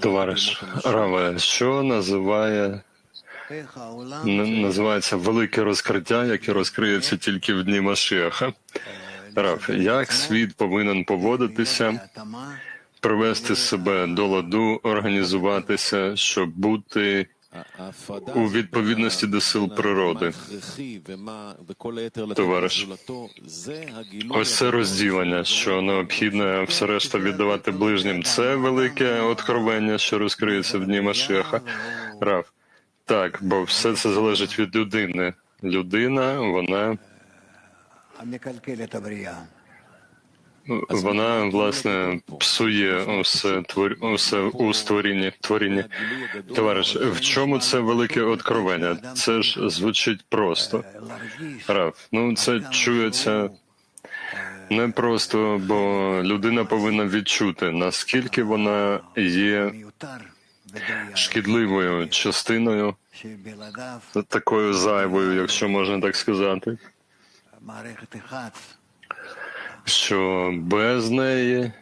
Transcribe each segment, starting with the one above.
Товариш Раве, що називає називається велике розкриття, яке розкриється тільки в дні Машіаха. Рав, як світ повинен поводитися, привести себе до ладу, організуватися, щоб бути у відповідності до сил природи. Товариш, ось це розділення, що необхідно все решта віддавати ближнім. Це велике откровення, що розкриється в дні Машеха. Рав. Так, бо все це залежить від людини. Людина, вона, вона власне псує усе, твор... усе у створінні. творінні. Товариш, в чому це велике откровення? Це ж звучить просто. Рав, ну це чується не просто, бо людина повинна відчути, наскільки вона є шкідливою частиною, такою зайвою, якщо можна так сказати, що без неї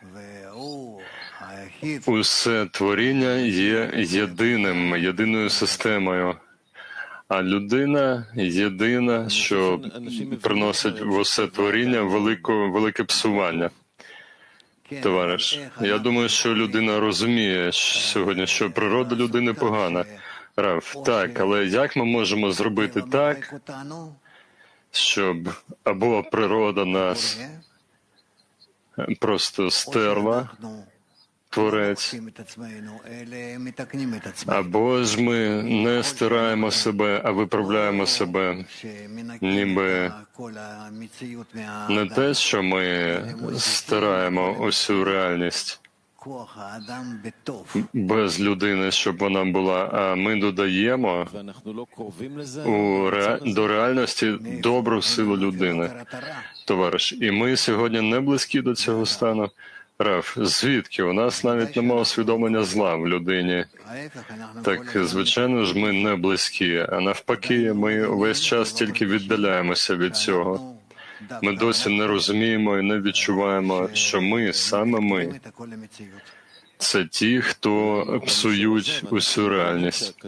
усе творіння є єдиним, єдиною системою. А людина єдина, що приносить в усе творіння велику, велике псування. Товариш, я думаю, що людина розуміє сьогодні, що природа людини погана. Рав, так, але як ми можемо зробити так, щоб або природа нас просто стерла, творець, або ж ми не стираємо себе, а виправляємо себе, ніби не те, що ми стираємо усю реальність. Без людини, щоб вона була, а ми додаємо у ре... до реальності добру силу людини, товариш. І ми сьогодні не близькі до цього стану. Раф, звідки у нас навіть немає усвідомлення зла в людині? Так, звичайно ж, ми не близькі, а навпаки, ми весь час тільки віддаляємося від цього. Ми досі не розуміємо і не відчуваємо, що ми саме ми це ті, хто псують усю реальність.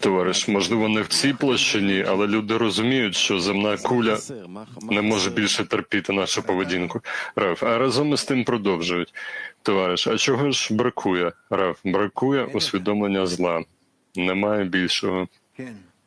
Товариш, можливо, не в цій площині, але люди розуміють, що земна куля не може більше терпіти нашу поведінку. Раф, а разом із тим продовжують. Товариш, а чого ж бракує? Раф, бракує усвідомлення зла. Немає більшого.